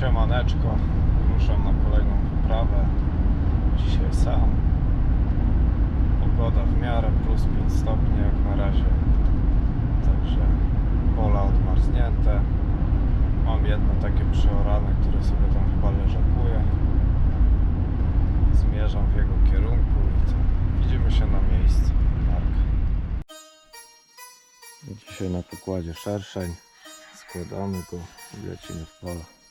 Siemaneczko, ruszam na kolejną wyprawę. Dzisiaj sam. Pogoda w miarę plus 5 stopni jak na razie. Także pola odmarznięte. Mam jedno takie przeorane, które sobie tam chyba leżakuje. Zmierzam w jego kierunku i co? Widzimy się na miejscu. Mark. Dzisiaj na pokładzie szerszeń. Składamy go i lecimy w pole.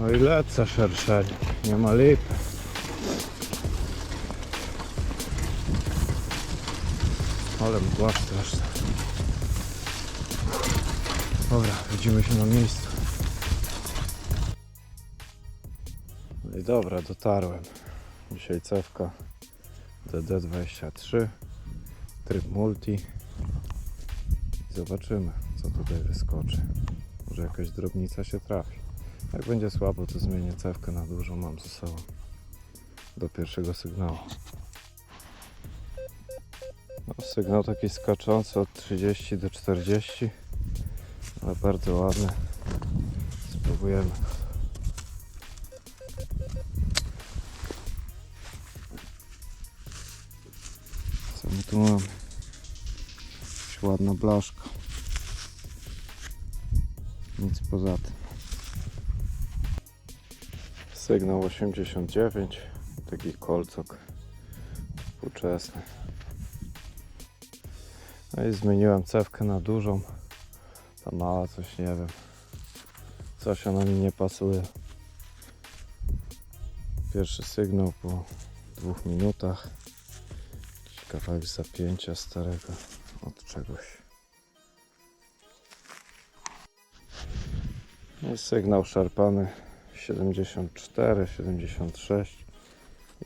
No i lecę szerszeń, nie ma lipy. Ale mgła straszna. Dobra, widzimy się na miejscu. No i dobra, dotarłem. Dzisiaj cewka DD23, tryb multi. Zobaczymy, co tutaj wyskoczy. Może jakaś drobnica się trafi. Jak będzie słabo, to zmienię cewkę na dużą. Mam ze sobą do pierwszego sygnału. No, sygnał taki skaczący od 30 do 40, ale bardzo ładny. Spróbujemy. Co my tu mamy? Ładna blaszka. Nic poza tym. Sygnał 89, taki kolcok współczesny. No i zmieniłem cewkę na dużą. Ta mała coś nie wiem. Coś ona mi nie pasuje. Pierwszy sygnał po dwóch minutach. Kawałek zapięcia starego od czegoś. No i sygnał szarpany 74, 76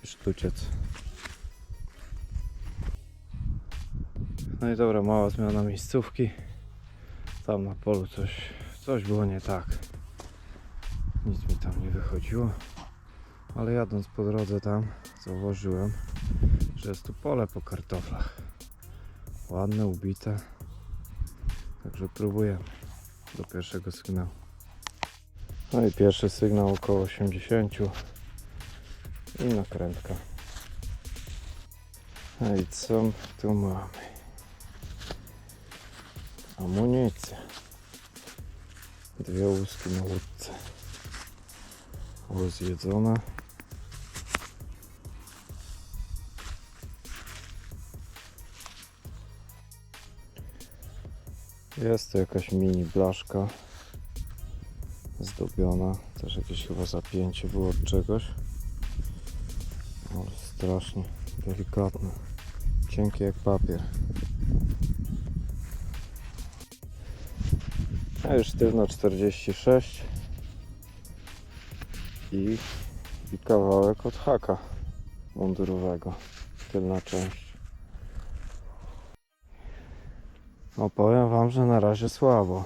i sztuciec. No i dobra, mała zmiana miejscówki. Tam na polu coś, coś było nie tak. Nic mi tam nie wychodziło. Ale jadąc po drodze tam zauważyłem, że jest tu pole po kartoflach. Ładne, ubite. Także próbujemy do pierwszego sygnału. No i pierwszy sygnał około 80 i nakrętka. No i co tu mamy? Amunicja. Dwie łuski na łódce. Było zjedzone. Jest to jakaś mini blaszka zdobiona. Też jakieś chyba zapięcie było od czegoś. Ale strasznie delikatne. Cienkie jak papier. A już sztywno 46 i, i kawałek od haka mundurowego. Tylna część. Opowiem wam, że na razie słabo.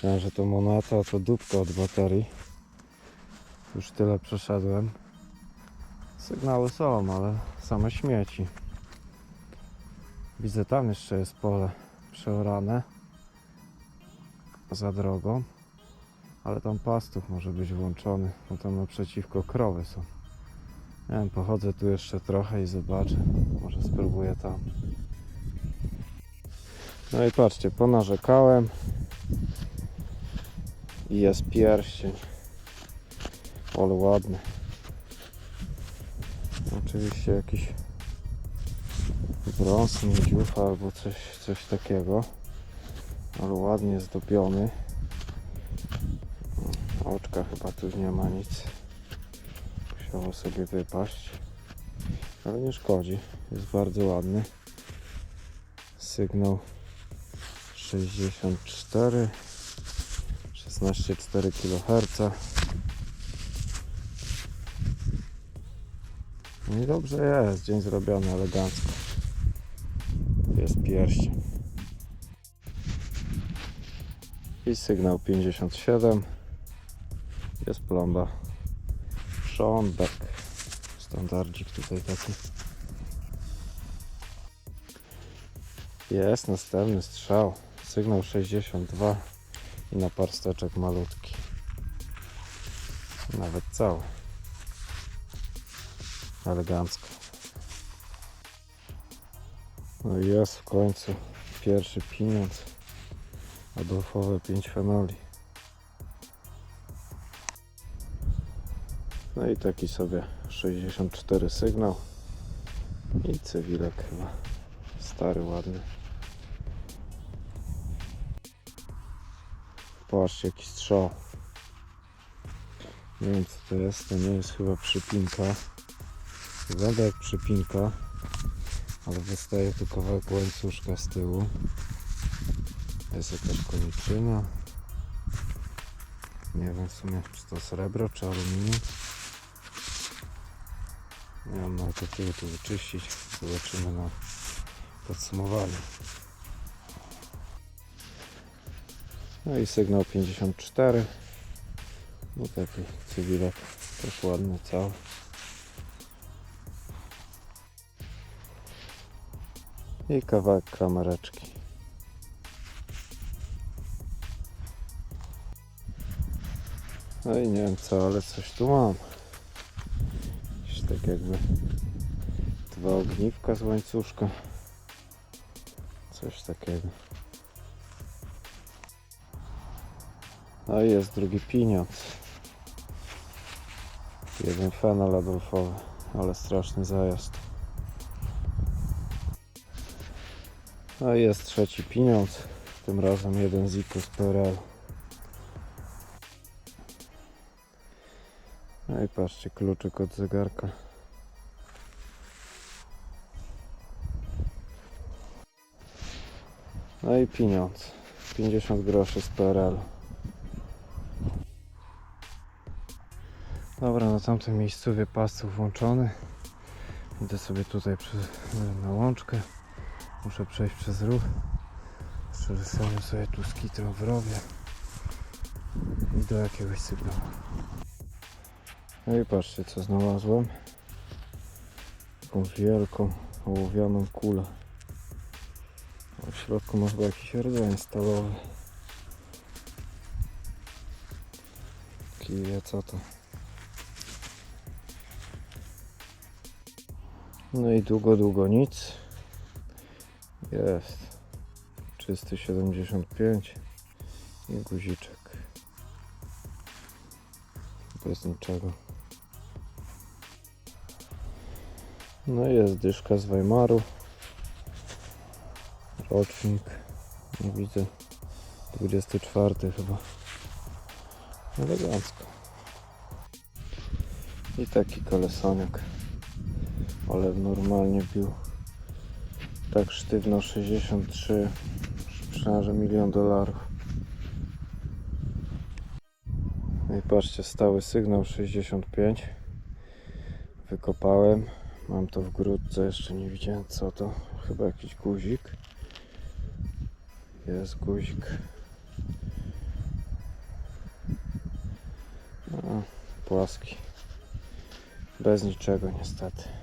Myślałem, że to moneta, a to dupka od baterii. Już tyle przeszedłem. Sygnały są, ale same śmieci. Widzę tam jeszcze jest pole przeorane za drogą, ale tam pastuch może być włączony, bo tam naprzeciwko krowy są. Nie wiem, pochodzę tu jeszcze trochę i zobaczę. Może spróbuję tam. No i patrzcie, ponarzekałem jest pierścień. Ale ładny. Oczywiście jakiś brąz, miedziucha albo coś, coś takiego. Ale ładnie zdobiony. Oczka chyba tu nie ma nic. Musiało sobie wypaść. Ale nie szkodzi. Jest bardzo ładny. Sygnał 64 16,4 kHz. No i dobrze jest, dzień zrobiony elegancko. Jest pierścień. I sygnał 57. Jest plomba. Schonberg. Standardzik tutaj taki. Jest następny strzał. Sygnał 62 i na parsteczek malutki. Nawet cały. Elegancko. No i jest w końcu pierwszy pieniądz. Adolfowe 5 fenoli. No i taki sobie 64 sygnał. I cywilek chyba. Stary, ładny. Patrzcie jaki strzał. Nie wiem co to jest, to nie jest chyba przypinka. Wygląda jak przypinka, ale wystaje tu kawałek łańcuszka z tyłu. Jest jakaś koniczyna. Nie wiem w sumie czy to srebro czy aluminium. Nie mam nawet takiego tu wyczyścić. Zobaczymy na podsumowaniu. No i sygnał 54. No taki cywilek też ładny cały. I kawałek kamereczki. No i nie wiem co, ale coś tu mam. Jakieś tak jakby dwa ogniwka z łańcuszka. Coś takiego. No i jest drugi pieniądz. Jeden fenol Adolfowy, ale straszny zajazd. No i jest trzeci pieniądz. Tym razem jeden z z PRL. No i patrzcie, kluczyk od zegarka. No i pieniądz. 50 groszy z PRL. Dobra, na tamtym miejscu pastów włączony. Idę sobie tutaj na łączkę. Muszę przejść przez ruch. Przerysuję sobie tu skitrą w rowie. I do jakiegoś sygnału. No i patrzcie co znalazłem. Taką wielką, ołowianą kulę. A w środku ma chyba jakiś rdzeń stalowy. Kije, co to? No i długo, długo nic. Jest. 375 i guziczek. Bez niczego. No jest dyszka z Weimaru. Rocznik. Nie widzę. 24 chyba. Elegancko. I taki kolesoniak ale normalnie bił tak sztywno 63 przynajmniej milion dolarów. No i patrzcie stały sygnał 65 wykopałem. Mam to w grudce jeszcze nie widziałem co to. Chyba jakiś guzik. Jest guzik. A, płaski. Bez niczego niestety.